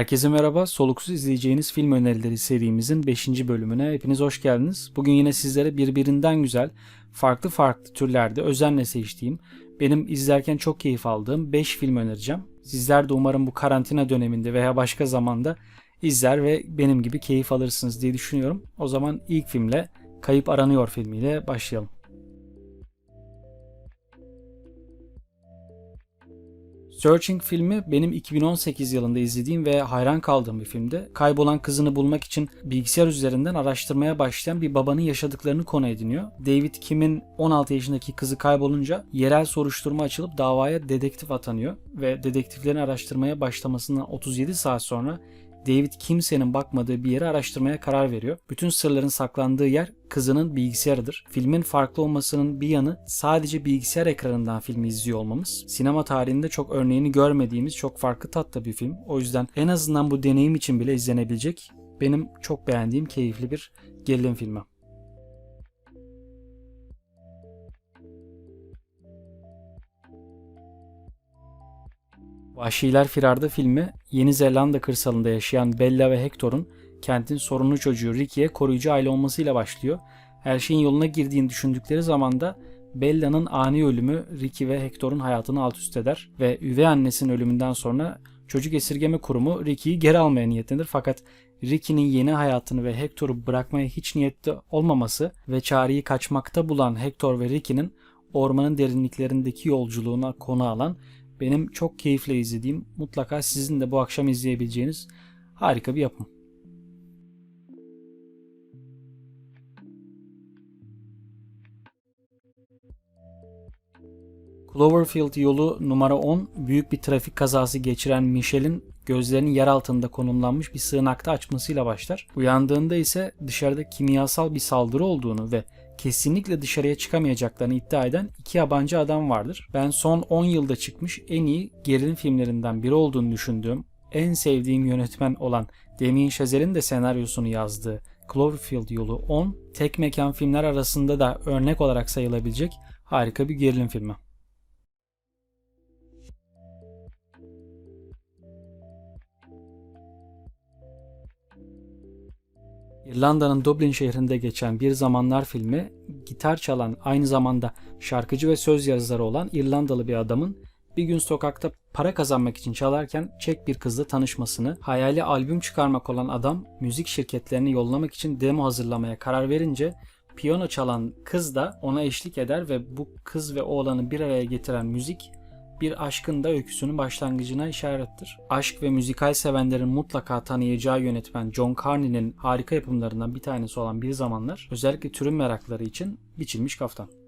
Herkese merhaba. Soluksuz izleyeceğiniz film önerileri serimizin 5. bölümüne hepiniz hoş geldiniz. Bugün yine sizlere birbirinden güzel, farklı farklı türlerde özenle seçtiğim, benim izlerken çok keyif aldığım 5 film önereceğim. Sizler de umarım bu karantina döneminde veya başka zamanda izler ve benim gibi keyif alırsınız diye düşünüyorum. O zaman ilk filmle Kayıp Aranıyor filmiyle başlayalım. Searching filmi benim 2018 yılında izlediğim ve hayran kaldığım bir filmdi. Kaybolan kızını bulmak için bilgisayar üzerinden araştırmaya başlayan bir babanın yaşadıklarını konu ediniyor. David Kim'in 16 yaşındaki kızı kaybolunca yerel soruşturma açılıp davaya dedektif atanıyor ve dedektiflerin araştırmaya başlamasından 37 saat sonra David kimsenin bakmadığı bir yere araştırmaya karar veriyor. Bütün sırların saklandığı yer kızının bilgisayarıdır. Filmin farklı olmasının bir yanı sadece bilgisayar ekranından filmi izliyor olmamız. Sinema tarihinde çok örneğini görmediğimiz çok farklı tatta bir film. O yüzden en azından bu deneyim için bile izlenebilecek benim çok beğendiğim keyifli bir gerilim filmi. Vahşiler Firarda filmi Yeni Zelanda kırsalında yaşayan Bella ve Hector'un kentin sorunlu çocuğu Ricky'ye koruyucu aile olmasıyla başlıyor. Her şeyin yoluna girdiğini düşündükleri zamanda Bella'nın ani ölümü Ricky ve Hector'un hayatını alt üst eder ve üvey annesinin ölümünden sonra çocuk esirgeme kurumu Ricky'yi geri almaya niyetlenir fakat Ricky'nin yeni hayatını ve Hector'u bırakmaya hiç niyetli olmaması ve çareyi kaçmakta bulan Hector ve Ricky'nin ormanın derinliklerindeki yolculuğuna konu alan benim çok keyifle izlediğim, mutlaka sizin de bu akşam izleyebileceğiniz harika bir yapım. Cloverfield yolu numara 10 büyük bir trafik kazası geçiren Michelle'in gözlerinin yer altında konumlanmış bir sığınakta açmasıyla başlar. Uyandığında ise dışarıda kimyasal bir saldırı olduğunu ve kesinlikle dışarıya çıkamayacaklarını iddia eden iki yabancı adam vardır. Ben son 10 yılda çıkmış en iyi gerilim filmlerinden biri olduğunu düşündüğüm, en sevdiğim yönetmen olan Damien Chazelle'in de senaryosunu yazdığı Cloverfield yolu 10, tek mekan filmler arasında da örnek olarak sayılabilecek harika bir gerilim filmi. İrlanda'nın Dublin şehrinde geçen Bir Zamanlar filmi, gitar çalan aynı zamanda şarkıcı ve söz yazarı olan İrlandalı bir adamın bir gün sokakta para kazanmak için çalarken Çek bir kızla tanışmasını, hayali albüm çıkarmak olan adam müzik şirketlerini yollamak için demo hazırlamaya karar verince piyano çalan kız da ona eşlik eder ve bu kız ve oğlanı bir araya getiren müzik bir aşkın da öyküsünün başlangıcına işarettir. Aşk ve müzikal sevenlerin mutlaka tanıyacağı yönetmen John Carney'nin harika yapımlarından bir tanesi olan Bir Zamanlar özellikle türün merakları için biçilmiş kaftan.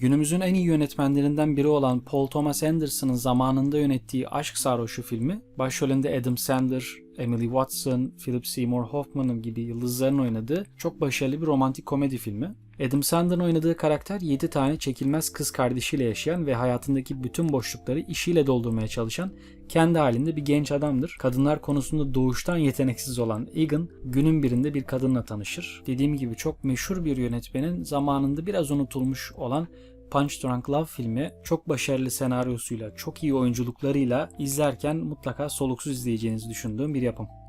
Günümüzün en iyi yönetmenlerinden biri olan Paul Thomas Anderson'ın zamanında yönettiği Aşk Sarhoşu filmi, başrolünde Adam Sandler, Emily Watson, Philip Seymour Hoffman gibi yıldızların oynadığı çok başarılı bir romantik komedi filmi. Adam Sandler'ın oynadığı karakter 7 tane çekilmez kız kardeşiyle yaşayan ve hayatındaki bütün boşlukları işiyle doldurmaya çalışan kendi halinde bir genç adamdır. Kadınlar konusunda doğuştan yeteneksiz olan Egan günün birinde bir kadınla tanışır. Dediğim gibi çok meşhur bir yönetmenin zamanında biraz unutulmuş olan Punch Drunk Love filmi çok başarılı senaryosuyla, çok iyi oyunculuklarıyla izlerken mutlaka soluksuz izleyeceğinizi düşündüğüm bir yapım.